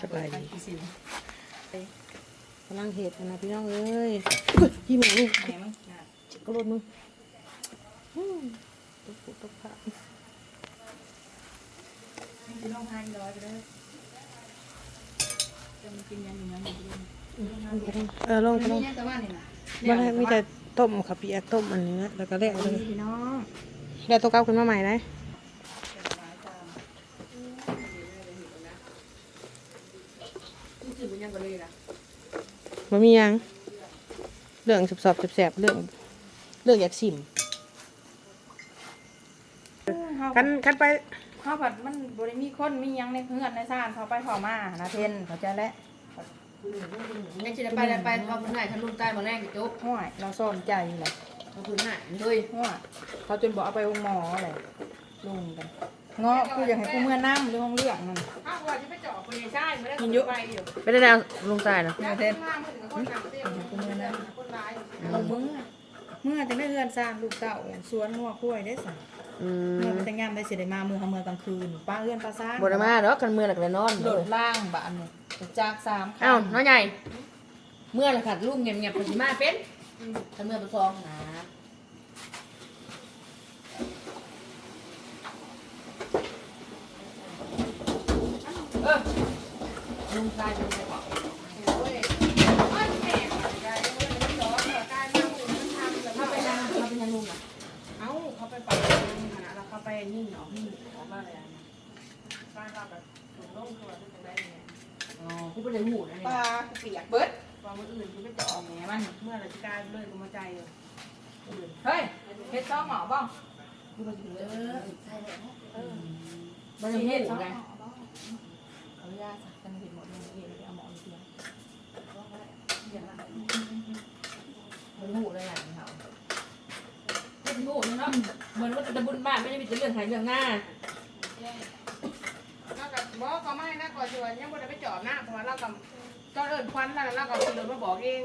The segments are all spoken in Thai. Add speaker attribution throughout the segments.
Speaker 1: สบายดี
Speaker 2: กี่สิบ
Speaker 1: กำลังเห็ดนะพี่น้องเอ้ยพี่แม่ลูก
Speaker 2: แหม่มั้งน่ะ
Speaker 1: จิกกระโดดมึงอืมตกปุ๊บตกผ้า
Speaker 2: กินลงห้าร้อยไปเลยจะมากินยังอยู่ยังอยู่ด้วย
Speaker 1: เออลง
Speaker 2: มี
Speaker 1: ไปลง
Speaker 2: เนี่ยแต่ว่านี่นะ
Speaker 1: มาได้มีแต่ต้มค่ะพี่แอกต้มอันนี้นะแล้วก็แลกเลย
Speaker 2: พี่น้อง
Speaker 1: แล้วตัวเก้าขึ้นมาใหม่นะ
Speaker 2: นี่คือมัน ยังก็เลยล่ะ
Speaker 1: มันมีหยัง เรื่องสอบๆแสบๆเรื่อง เรื่องอยากชิมกันกันไป
Speaker 2: ข้าวผัดมันบริมีคนมียังในเพื่อนในซ่านเขาไปเขามานะเทนเขาใจแล้ว
Speaker 3: ยังจะได้ไปได้ไปเขาพื้นไหนทะลุใต้มาแรกกับจุ๊บ
Speaker 2: ห่วยเราซ่อนใจเลย
Speaker 3: เขาพื้นไหนเฮ้ย
Speaker 2: ห่วยเขาจนบอกเอาไปโรงหมอเลยลุงกัน เงาะกูอยากให้กูเมื่อน้ำเรื่องเรื่องนั่น
Speaker 3: อ้าวว่าจะไปเจาะคนในใช่ไม่ได้
Speaker 2: กินเยอะ
Speaker 3: ไปอยู่
Speaker 1: ไปได้แนวลงใต้นะ
Speaker 2: เนี่ยเทน
Speaker 3: ข้ามถึงคนต่างประเทศ
Speaker 2: กูเมื่อน้ำ
Speaker 3: คนร้าย
Speaker 2: เอาเมื่อเมื่อจะได้เฮือนสร้างลูกเต่าสวนงัวกล้วยได้สั่
Speaker 1: อื
Speaker 2: เมื่อ
Speaker 1: ม
Speaker 2: มันแต่งงานได้เสิได้มาเมื่อเขาเมื่อกลางคืนป้าเฮือนป้าซ่าง
Speaker 1: บไดมาเนาะกันเมืองหลักเลยนอน
Speaker 2: โหลดล่างบ้านเนี่ยจากสามคัน
Speaker 3: อ้าวน้อยใหญ่ เมื่อละขัดลูกเงียบเงียบคนที่มาเป็นถ้าเมื่อไปซองนะเออลุงกลาย เป็นไงบอก
Speaker 2: เขาไปนั่งเขาไปนั่งลุงอะ
Speaker 3: เอ้าเขาไปปักขนาดเราเข้าไปนี่ออกนี่ออกมาเลยนะบ้านเราแบบถูกล่มตัวที่จะได้ไง
Speaker 1: อ๋อกูไปเลยหูนะ
Speaker 2: ปลาเปียกเบิด
Speaker 3: ความมืออื่นกูไม่เจาะแหมมันเมื่อไรจะกลายเลยกูมาใจเลย
Speaker 2: เฮ้ยเฮ็ดซ้อมหมอบ้าง
Speaker 3: กูมาถึงเลยใช่เลย
Speaker 1: มันยัง
Speaker 2: เฮ็
Speaker 1: หู
Speaker 2: ดซ้อมห
Speaker 1: ไง
Speaker 2: มอบ้างเอายาสักกันเห็นหมดเลยเฮ็ดเอาหมอเตียง
Speaker 3: มันหูเลยอะเขาเป็นหูเนาะเหมือนว่าจะบุญบ้านไม่ได้มีแต่เรื่องหายเรื่องหน้าเรากับบอกก็ไม่นะก่อนชวนยังไม่ได้ไปจอบนะเพราะว่าเรากับตอนเอิญควันแล้วเรากับขี่รถมาบอกเอง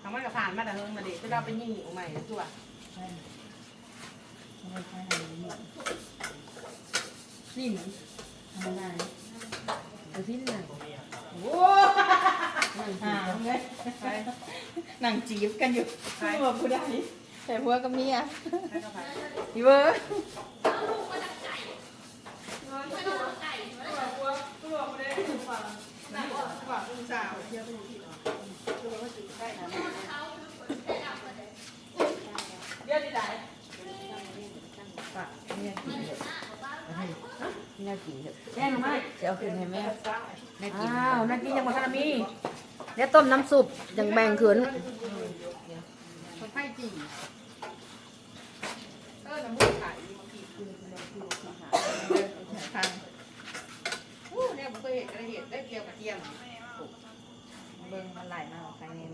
Speaker 3: ทางมันก็ผ่านมาแต่เฮิงมาเด็กก็เราไปยิงหนิวใหม่ตัวนี่เหมือนทำอะไรเอาที่ไหนโอ้
Speaker 2: อ่าเลยนั่งจีบกันอยู่ไม่บอกผู้ใดแต่ผัวกับเมียอีเวอร์เยอะดีไหนปะเมียกินเถอะ
Speaker 1: น่ากินเถอะ
Speaker 3: แม่หนูไม่
Speaker 1: จะเอาคืนให้แม่
Speaker 3: น่ากินอ้าวน่ากินยังหมดคารามี
Speaker 1: เดี๋ยวต้มน้ำซุปยังแบ่งคืน
Speaker 3: คนไข้จีเออน้ำมูกไก่บางทีคือคือคือคือหา
Speaker 2: ง
Speaker 3: อู้เนี่ยผมเคยเห็นกระเห็ดได้เกียวกระเทียม
Speaker 2: เบิ่งมันไหลมาออกไปเนี่ย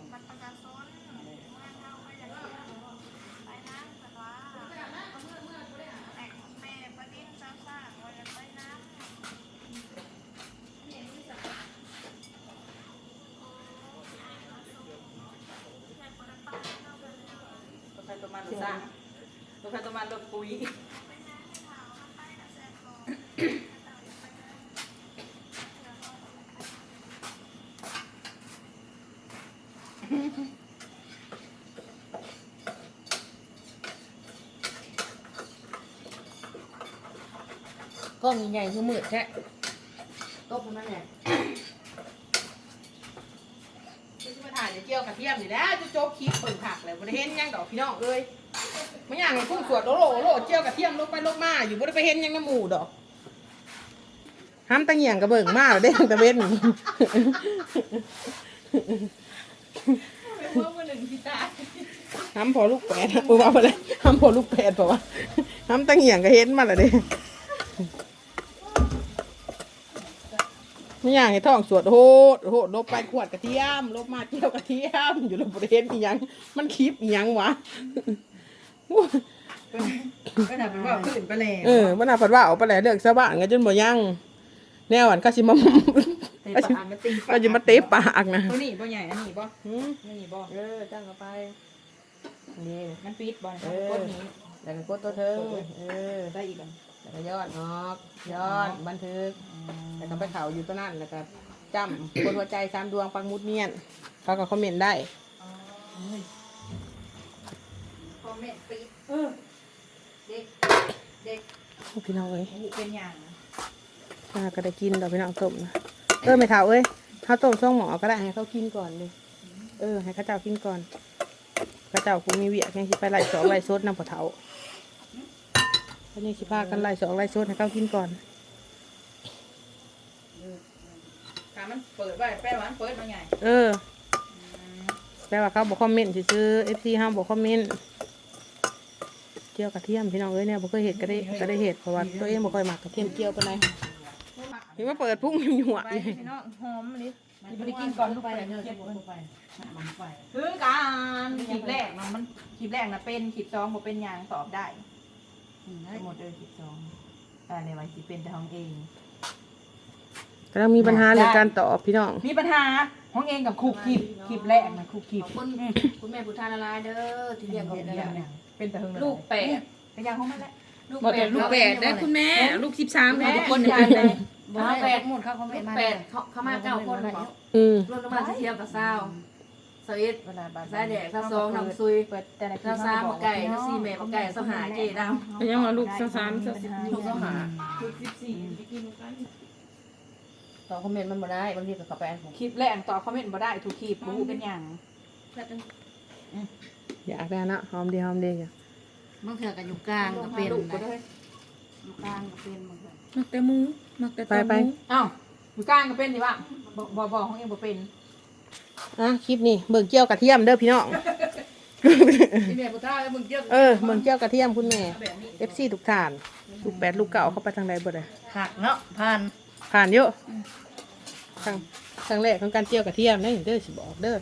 Speaker 2: ตัวใครตัวมันรถสร้างตัวใครตัวมันรถปุ๋ย
Speaker 1: กล้องใหญ่ๆคือมืดแท้
Speaker 3: ตบมันนั่นแหละจะมาถ่ายจะเกี่ยวกับเทียมอยู่แล้วจะโจ๊กคลิปเปิดผักเลยบริเห็นยังดอกพี่น้องเอ้ย ไม่อย่ากให้พุ่งสวดโลโลโลเกี่ยวกับเทียมลงไปลงมาอยู่บริไปเห็นยังน้ำหมูดอก
Speaker 1: ห้ามตะเหี่ยงกระเบิ่งมากเด้งตะเว้นห้ามพอลูกแปดนะปูว่าไปเลยห้ามพอลูกแปดเพราะว่าห้ามตะเหี่ยงก็เห็นมาและเด้ไม่อย่ากให้ท้องสวดโหดโหดลบไปขวดกระเทียมลบมาเที่ยวกระเทียมอยู่ลบประเทศอีหยัง มันคลิปอีหยังวะ
Speaker 2: ก็ทำเป็นว่าขึ้นไปแล้ว
Speaker 1: เออมันน่าผัดว่าเอาไปแล้วเรื่องสะบ้านกันจนบ่ยังแนวอันก็สิมา
Speaker 2: เตะปากมาตี
Speaker 1: ก็สิมาเตะปากนะ
Speaker 2: ตัวนี้บ่ใหญ่อันนี้บ่
Speaker 1: หืม
Speaker 2: อันนี้บ่
Speaker 1: เออจ้างเข้าไปนี่
Speaker 2: มันปิดบ่
Speaker 1: เอ
Speaker 2: มัน
Speaker 1: อ
Speaker 2: กดนี้
Speaker 1: แล้วก็กดตัวเธอเออ
Speaker 2: ได้อีกอัน
Speaker 1: เอแล้วก็ยอดออกยอดบันทึกแล้วก็ไปเขาอยู่ตัวนั้นแล้วก็จำ คนหัวใจสามดวงปังมุดเนียนเขาก็คอมเมนต์ได้
Speaker 2: ค อมเมนต์ปิดเออเด็กเด็ก
Speaker 1: พี่น้องเอ้ย
Speaker 2: นี่เป็นอย่าง
Speaker 1: อ่าก็ได้กินดอกพี่น้องต้มนะเออไม่เท่าเอ้ยเขาต้มช่องหมอก็ได้ให้เขากินก่อนเลยเออ ให้เข้าเจ้ากินก่อนเข้าเจ้าคงมีเวียกยังสิไปไล่สองไล่ซดน้ำปลาเทาเขายังสิพากันไล่สองไล่ซดให้เขากินก่อน
Speaker 2: ถ้ามันเปิดไว้แป้ว่ามันเปิดมาไง
Speaker 1: เออแปลว่าเขาบอกคอมเมนต์ซื้อเอฟซีห้ามบอกคอมเมนต์เจียวกระเทียมพี่น้องเอ้ยเนี่ยบ่เคยเห็ดก็ได้ก็ได้เห็ดเพราะว่าตัวเองบ่ค่อยมักกระเทียมเจียวปานใดเห็นว่าเปิดพุ่งหยวก
Speaker 2: ไป
Speaker 1: ๆอยู่
Speaker 2: พี่น้องหอมมันดิอย่าไปกินก่อนลูกไปเนอะเก็บไว้คือการคลิปแรกมันมันคลิปแรกนะเป็นคลิปสองบ่เป็นหยังตอบได้หมดเลยคลิปสองแต่ในวันที่เป็นแต่ของเอง
Speaker 1: กำลังมีปัญหาเรื่องการตอบพี่น้อง
Speaker 2: มีปัญหา ของเองกับครูคลิปคลิปแรกนะครูคลิป
Speaker 4: ขอบคุณคุณแม่พุทธานาลายณ์เด้อที่เรียก
Speaker 2: เป็
Speaker 4: เห็
Speaker 2: น
Speaker 4: น
Speaker 2: อะไร
Speaker 4: แล้ว
Speaker 2: เป็นแต่เฮง
Speaker 4: ลูกแปด
Speaker 2: ก็ยังของมันแหละ
Speaker 4: ลูก
Speaker 1: บ่
Speaker 4: แป
Speaker 1: แต่
Speaker 4: ด
Speaker 1: ลูกแปดได้คุณแม่ ลูกสิบสาม
Speaker 2: แม่
Speaker 1: ทุก
Speaker 2: ค
Speaker 1: คนน
Speaker 2: ยั
Speaker 1: เป็น
Speaker 2: งเลย
Speaker 4: บ่แปดหมดเขาเขาไม่มาแปดเขาเขามาเก้าคนบอก
Speaker 1: อืม
Speaker 4: รวมกันมาเที่ยวกับเศร้าสวิต
Speaker 2: เวลาบาด
Speaker 4: สายแดกสาวสองน้ำซุย
Speaker 2: เปิดแต่ใน
Speaker 4: สาวสามบักไก่สาวสี่แม่บักไก่สาวหาเจด
Speaker 1: ยังว่าลูกสามสามสาม
Speaker 4: ลูกสาวหาลูกสิบสี่ไปกินกัน ต่อคอมเมนต์มันบ่ได้บางทีก็เข้าไปอ่านผม
Speaker 2: คลิปแรกตอบคอมเมนต์บ่ได้ถูกคลิปบ่ฮู้เป็นหยัง
Speaker 1: อยากได้นะหอมดีหอมดีจ้ะ
Speaker 4: บางเถื่อกันอยู่กลางก็เป็น
Speaker 2: ลูกบ่
Speaker 4: นะ
Speaker 2: ได้
Speaker 4: อยู่กลางก็เป็นบางเถื่อ
Speaker 5: มักแต่หมูมักแต่
Speaker 1: ไปไป
Speaker 2: อ้าวอยู่กลางก็เป็นดิว่าบ่บ่บ่ของเองบ่เป็น
Speaker 1: อะคลิปนี้เบิ่งเจียวกระเทียมเด้อพี่น้อง
Speaker 4: พี่แม่พุทธาแล้วมึงเที่ยว
Speaker 1: เออเบิ่งเจียวกระเทียมคุณแม่เอฟซีทุกท่าน ลูกแปดลูกเก่าเข้าไปทางใดบ่ได้
Speaker 4: หักเนาะผ่าน
Speaker 1: ผ่านเยอะครั้งครั้งแรกของการเจียวกระเทียมนะเด้อสิบอกเด้อ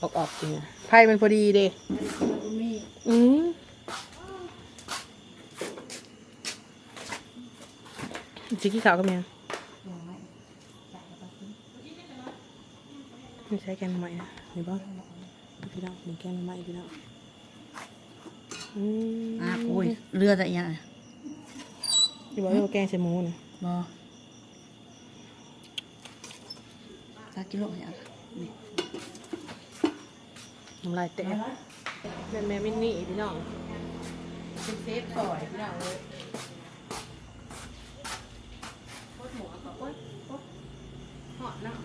Speaker 1: ออกออกจริงอะไพ่มันพอดีเด้อืมจิกกี้ขาวก็มีนี่ใช้แกงใหม่นะนี่บ้างพี่น้องนี่แกงใหม่พี่น้องอืม
Speaker 4: อะโอ้ยเรือแต่ยัง
Speaker 1: นี่บอกว่าแกงใส่หมูนะ
Speaker 4: บ่สักกิโลยังนี่
Speaker 1: น้ำลายแตกแม่แม่มินนี่พี่น้อง
Speaker 2: เป็นเซฟซอยพี่น้องเลย
Speaker 1: หอดเนาะ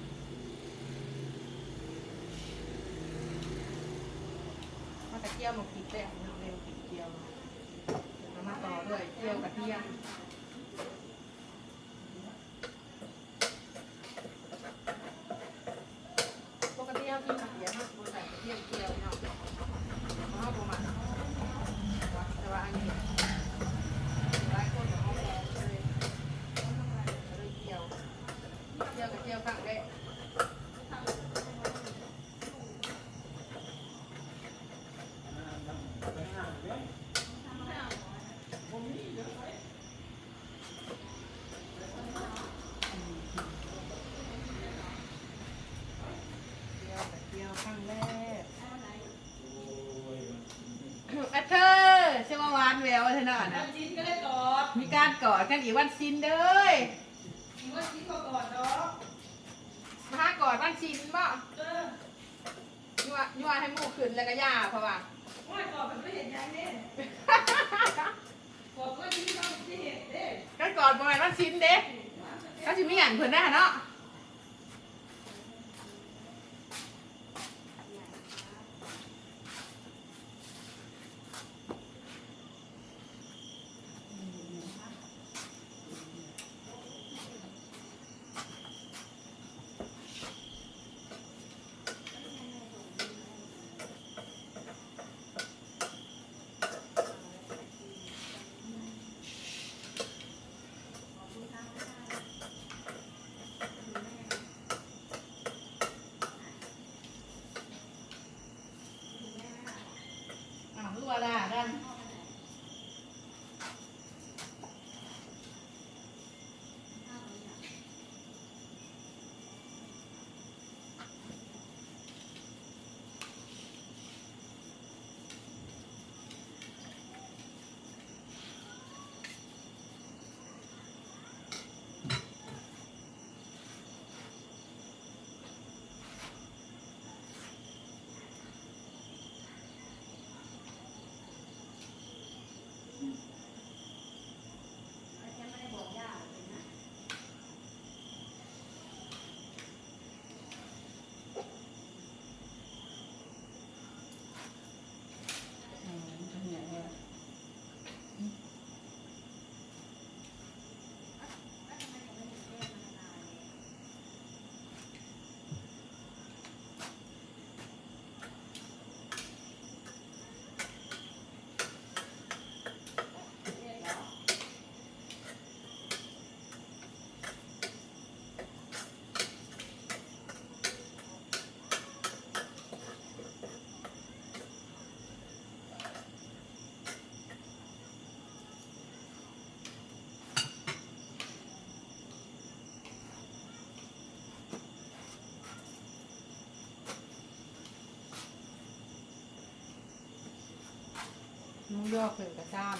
Speaker 1: มาตะเกียบมากินแป้งเนาะเร็วกินเกียวเอามาต่อด้วยเกียวกระเทียมปกติเอากินกระเทียมเนาะบ่ใส่กระเทียมเกียวเนาะเอาประมาณแต่ว่าอันนี้หลายคนเอาแกงเลยเลยเกียวเกียวกระเทียมข้างแรก เดียวครั้งแรกอะเธอเชื่อว่าหวานแววเธอหน่อยนะซินก็ได้กอดมีการกอดกันอีกวันซินเด้ยอีวันซินก็กอดเนาะมาหากอดวันซินบ่ยัวยัวให้หมูขึ้นแล้วก็ย่าเพราะว่าว่ากอดมันไม่เห็นยังเนี่ยกอดวันซินก็ไม่เห็นเด้ก็กอดประมาณวันซินเด้ก็จะมีอย่างเพิ่นได้เนาะ มึงย่อเกิดกระซ้ำ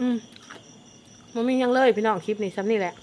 Speaker 1: อืมมันมียังเลยพี่น้องคลิปนี้ซ้ำนี่แหละ